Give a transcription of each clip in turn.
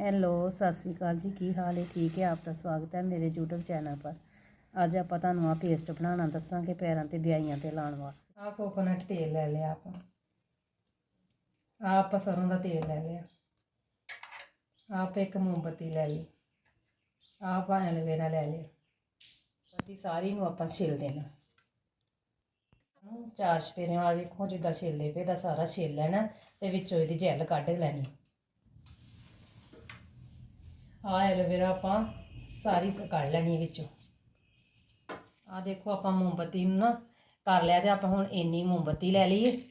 Hello, ਸਤਿ ਸ਼੍ਰੀ ਅਕਾਲ ਜੀ। ਕੀ ਹਾਲ ਹੈ? ਠੀਕ ਹੈ? ਆਪ ਦਾ ਸਵਾਗਤ ਹੈ ਮੇਰੇ YouTube ਚੈਨਲ ਪਰ। ਅੱਜ ਆਪਾਂ ਤੁਹਾਨੂੰ ਆ ਪੇਸਟ ਬਣਾਉਣਾ ਦੱਸਾਂਗੇ ਪੈਰਾਂ ਤੇ ਵਿਆਈਆਂ ਤੇ ਲਾਉਣ ਵਾਸਤੇ। ਆ ਕੋਕੋਨਟ ਤੇਲ ਲੈ ਲਿਆ ਆਪਾਂ। ਆ ਆਪਾਂ ਸਰੋਂ ਦਾ ਤੇਲ ਲੈ ਲਿਆ। ਆਪ ਇੱਕ ਮੋਮਬੱਤੀ ਲੈ ਲਈ। ਆਪ ਐਲੋਵੇਰਾ ਲੈ ਲਿਆ। ਬੱਤੀ ਸਾਰੀ ਨੂੰ ਆਪਾਂ ਛਿੱਲ ਦੇਣਾ। ਚਾਰ ਸਪੇਰੇ ਨਾਲ ਵੇਖੋ, ਜਿੱਦਾਂ ਛਿੱਲਦੇ ਪਏ ਦਾ ਸਾਰਾ ਛਿੱਲ ਲੈਣਾ ਤੇ ਵਿੱਚੋਂ ਇਹਦੀ ਜੈਲ ਕੱਢ ਲੈਣੀ। ਆ ਐਲੋਵੇਰਾ ਆਪਾਂ ਸਾਰੀ ਕੱਢ ਲੈਣੀ ਵਿੱਚੋਂ। ਆ ਦੇਖੋ ਆਪਾਂ ਮੋਮਬੱਤੀ ਨੂੰ ਨਾ ਕਰ ਲਿਆ ਤੇ ਆਪਾਂ ਹੁਣ ਇੰਨੀ ਮੋਮਬੱਤੀ ਲੈ ਲਈਏ।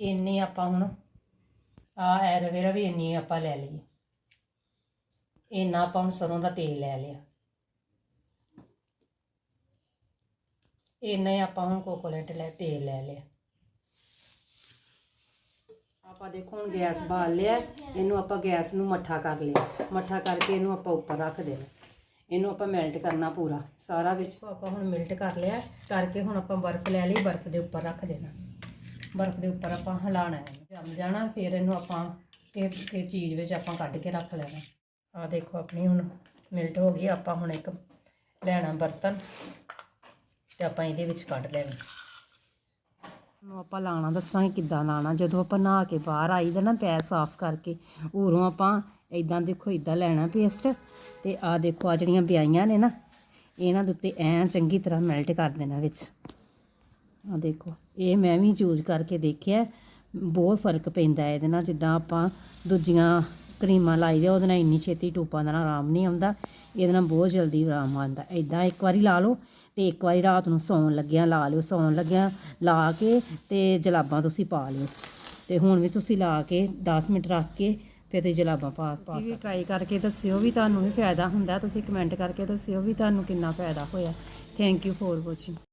ਇੰਨੀ ਆਪਾਂ ਹੁਣ ਆ ਐਲੋਵੇਰਾ ਵੀ ਇੰਨੀ ਆਪਾਂ ਲੈ ਲਈਏ। ਇੰਨਾ ਆਪਾਂ ਹੁਣ ਸਰੋਂ ਦਾ ਤੇਲ ਲੈ ਲਿਆ। ਇੰਨਾ ਹੀ ਆਪਾਂ ਹੁਣ ਕੋਕੋਨਟ ਲੈ ਤੇਲ ਲੈ ਲਿਆ। ਆਪਾਂ ਦੇਖੋ ਹੁਣ ਗੈਸ ਬਾਲ ਲਿਆ, ਇਹਨੂੰ ਆਪਾਂ ਗੈਸ ਨੂੰ ਮੱਠਾ ਕਰ ਲਿਆ। ਮੱਠਾ ਕਰਕੇ ਇਹਨੂੰ ਆਪਾਂ ਉੱਪਰ ਰੱਖ ਦੇਣਾ। ਇਹਨੂੰ ਆਪਾਂ ਮੈਲਟ ਕਰਨਾ ਪੂਰਾ, ਸਾਰਾ ਵਿੱਚ। ਆਪਾਂ ਹੁਣ ਮੈਲਟ ਕਰ ਲਿਆ, ਕਰਕੇ ਹੁਣ ਆਪਾਂ ਬਰਫ਼ ਲੈ ਲਈ, ਬਰਫ਼ ਦੇ ਉੱਪਰ ਰੱਖ ਦੇਣਾ। ਬਰਫ਼ ਦੇ ਉੱਪਰ ਆਪਾਂ ਹਿਲਾਣਾ ਹੈ। ਜੰਮ ਜਾਣਾ, ਫਿਰ ਇਹਨੂੰ ਆਪਾਂ ਇਹ ਫਿਰ ਚੀਜ਼ ਵਿੱਚ ਆਪਾਂ ਕੱਢ ਕੇ ਰੱਖ ਲੈਣਾ। ਆ ਦੇਖੋ ਆਪਣੀ ਹੁਣ ਮਿਲਟ ਹੋ ਗਈ, ਆਪਾਂ ਹੁਣ ਇੱਕ ਲੈਣਾ ਬਰਤਨ, ਤੇ ਆਪਾਂ ਇਹਦੇ ਵਿੱਚ ਕੱਢ ਲੈਣਾ। ਨੂੰ ਆਪਾਂ ਲਾਣਾ ਦੱਸਾਂਗੇ ਕਿੱਦਾਂ ਲਾਣਾ। ਜਦੋਂ ਆਪਾਂ ਨਹਾ ਕੇ ਬਾਹਰ ਆਈਦਾ ਨਾ ਪੈਰ ਸਾਫ਼ ਕਰਕੇ, ਉਰੋਂ ਆਪਾਂ ਇਦਾਂ ਦੇਖੋ ਇਦਾਂ ਲੈਣਾ ਪੇਸਟ ਤੇ ਆ ਦੇਖੋ ਆ ਜਿਹੜੀਆਂ ਵਿਆਈਆਂ ਨੇ ਨਾ, ਇਹਨਾਂ ਦੇ ਉੱਤੇ ਐਂ ਚੰਗੀ ਤਰ੍ਹਾਂ ਮੈਲਟ ਕਰ ਦੇਣਾ ਵਿੱਚ। ਆ ਦੇਖੋ, ਇਹ ਮੈਂ ਵੀ ਯੂਜ਼ ਕਰਕੇ ਦੇਖਿਆ, ਬਹੁਤ ਫ਼ਰਕ ਪੈਂਦਾ ਇਹਦੇ ਨਾਲ, ਜਿੱਦਾਂ ਆਪਾਂ ਦੂਜੀਆਂ ਕਰੀਮਾਂ ਲਾਈਦੇ ਉਹਦੇ ਨਾਲ ਇੰਨੀ ਛੇਤੀ ਟੂਪਾਂ ਦਾ ਆਰਾਮ ਨਹੀਂ ਆਉਂਦਾ ਇਹਦੇ ਨਾਲ ਬਹੁਤ ਜਲਦੀ ਆਰਾਮ ਆਉਂਦਾ। ਇਦਾਂ ਇੱਕ ਵਾਰੀ ਲਾ ਲਓ ਤੇ ਇੱਕ ਵਾਰੀ ਰਾਤ ਨੂੰ ਸੌਣ ਲੱਗਿਆ ਲਾ ਲਿਓ ਸੌਣ ਲੱਗਿਆ ਲਾ ਕੇ ਤੇ ਜਲਾਬਾਂ ਤੁਸੀਂ ਪਾ ਲਿਓ। ਤੇ ਹੁਣ ਵੀ ਤੁਸੀਂ ਲਾ ਕੇ 10 ਮਿੰਟ ਰੱਖ ਕੇ ਫਿਰ ਤੁਸੀਂ ਜਲਾਬਾਂ ਪਾ ਪਾ ਵੀ ਟਰਾਈ ਕਰਕੇ ਦੱਸਿਓ ਵੀ ਤੁਹਾਨੂੰ ਵੀ ਫਾਇਦਾ ਹੁੰਦਾ ਤੁਸੀਂ ਕਮੈਂਟ ਕਰਕੇ ਦੱਸਿਓ ਵੀ ਤੁਹਾਨੂੰ ਕਿੰਨਾ ਫਾਇਦਾ ਹੋਇਆ। Thank you for watching